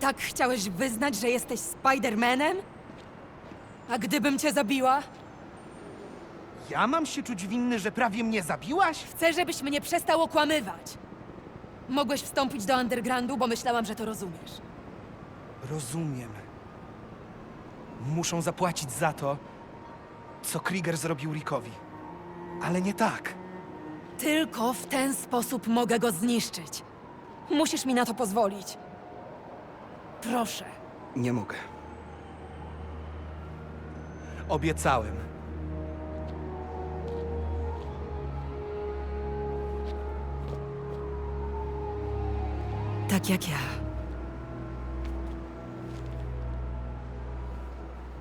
tak chciałeś wyznać, że jesteś Spidermanem? A gdybym cię zabiła? Ja mam się czuć winny, że prawie mnie zabiłaś? Chcę, żebyś mnie przestał okłamywać. Mogłeś wstąpić do undergroundu, bo myślałam, że to rozumiesz. Rozumiem. Muszą zapłacić za to, co Krieger zrobił Rickowi. Ale nie tak. Tylko w ten sposób mogę go zniszczyć. Musisz mi na to pozwolić. Proszę. Nie mogę. Obiecałem. Tak jak ja.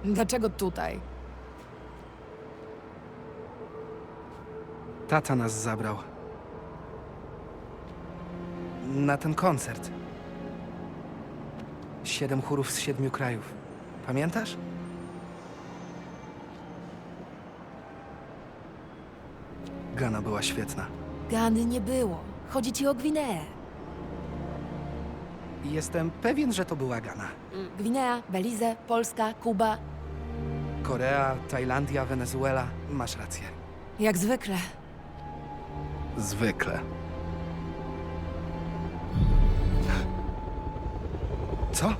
Dlaczego tutaj? Tata nas zabrał. Na ten koncert. Siedem chórów z siedmiu krajów. Pamiętasz? Gana była świetna. Gany nie było. Chodzi ci o Gwineę. I jestem pewien, że to była Gana. Gwinea, Belize, Polska, Kuba. Korea, Tajlandia, Wenezuela. Masz rację. Jak zwykle. Zwykle. Co?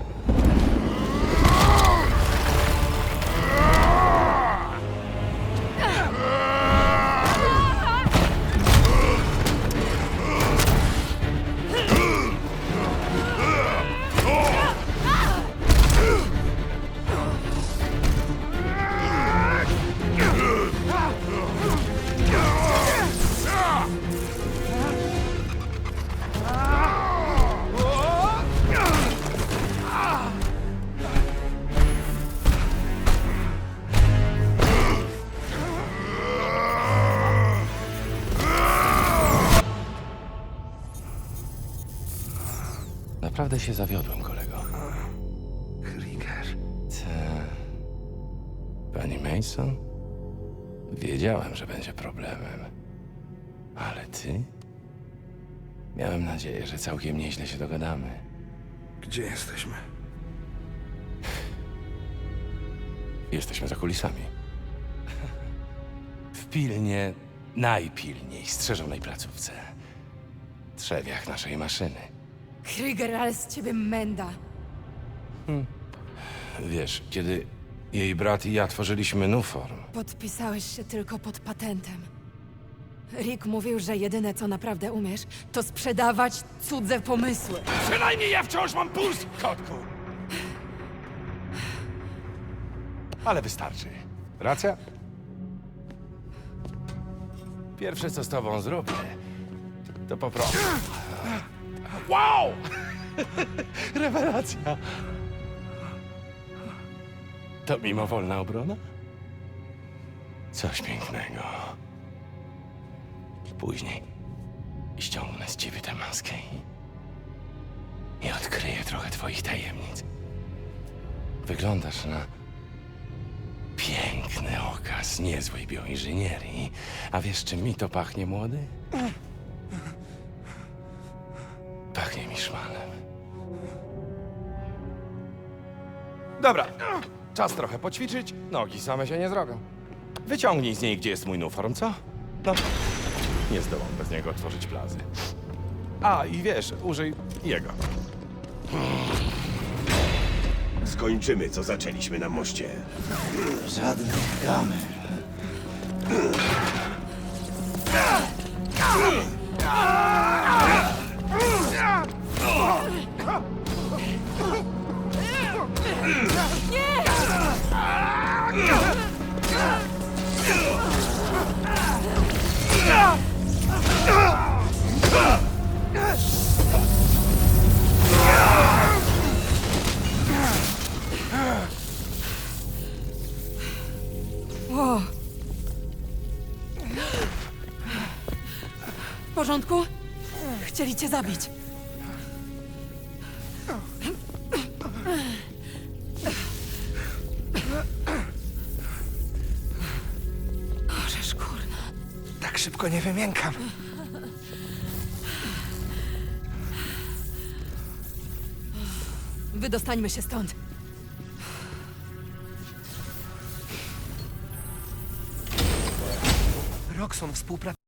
Naprawdę się zawiodłem, kolego. Krieger. Te... Pani Mason? Wiedziałem, że będzie problemem. Ale ty? Miałem nadzieję, że całkiem nieźle się dogadamy. Gdzie jesteśmy? Jesteśmy za kulisami. W pilnie, najpilniej strzeżonej placówce. Trzewiach naszej maszyny. Krieger, ale z ciebie menda. Wiesz, kiedy jej brat i ja tworzyliśmy Nuform, Podpisałeś się tylko pod patentem. Rick mówił, że jedyne co naprawdę umiesz, to sprzedawać cudze pomysły. Przynajmniej ja wciąż mam puls, kotku! Ale wystarczy. Racja? Pierwsze, co z tobą zrobię, to poproszę. Wow! Rewelacja! To mimowolna obrona? Coś pięknego. Później ściągnę z ciebie tę maskę i i odkryję trochę twoich tajemnic. Wyglądasz na piękny okaz niezłej bioinżynierii. A wiesz, czym mi to pachnie, młody? Szmalem. Dobra, czas trochę poćwiczyć. Nogi same się nie zrobią. Wyciągnij z niej, gdzie jest mój nuform, co? No, nie zdołam bez niego otworzyć plazy. A, i wiesz, użyj jego. Skończymy, co zaczęliśmy na moście. Żadnych kamer. O. W porządku? Chcieli cię zabić. Możesz, kurna. Tak szybko nie wymiękam. Wydostańmy się stąd. Roxon współpracuje